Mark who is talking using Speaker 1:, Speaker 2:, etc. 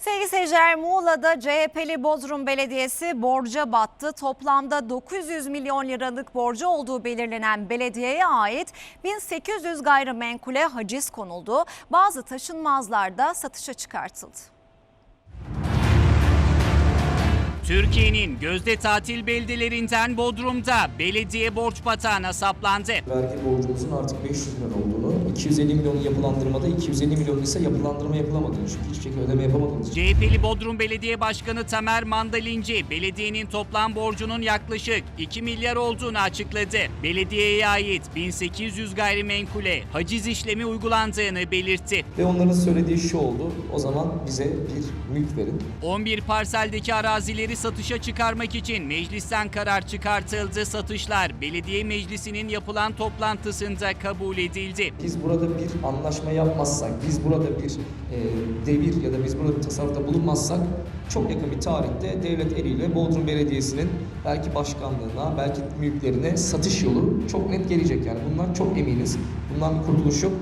Speaker 1: Sevgili seyirciler Muğla'da CHP'li Bodrum Belediyesi borca battı. Toplamda 900 milyon liralık borcu olduğu belirlenen belediyeye ait 1800 gayrimenkule haciz konuldu. Bazı taşınmazlar da satışa çıkartıldı.
Speaker 2: Türkiye'nin gözde tatil beldelerinden Bodrum'da belediye borç batağına saplandı.
Speaker 3: Vergi borcumuzun artık 500 milyon olduğunu, 250 milyonun yapılandırmada, 250 milyon ise yapılandırma yapılamadığını çünkü hiçbir şekilde ödeme yapamadığımız için.
Speaker 2: CHP'li Bodrum Belediye Başkanı Tamer Mandalinci, belediyenin toplam borcunun yaklaşık 2 milyar olduğunu açıkladı. Belediyeye ait 1800 gayrimenkule haciz işlemi uygulandığını belirtti.
Speaker 3: Ve onların söylediği şu oldu, o zaman bize bir mülk verin.
Speaker 2: 11 parseldeki arazileri satışa çıkarmak için meclisten karar çıkartıldı. Satışlar belediye meclisinin yapılan toplantısında kabul edildi.
Speaker 3: Biz burada bir anlaşma yapmazsak, biz burada bir e, devir ya da biz burada bir tasarrufta bulunmazsak çok yakın bir tarihte devlet eliyle Bodrum Belediyesi'nin belki başkanlığına, belki mülklerine satış yolu çok net gelecek. Yani bundan çok eminiz. Bundan bir kurtuluş yok.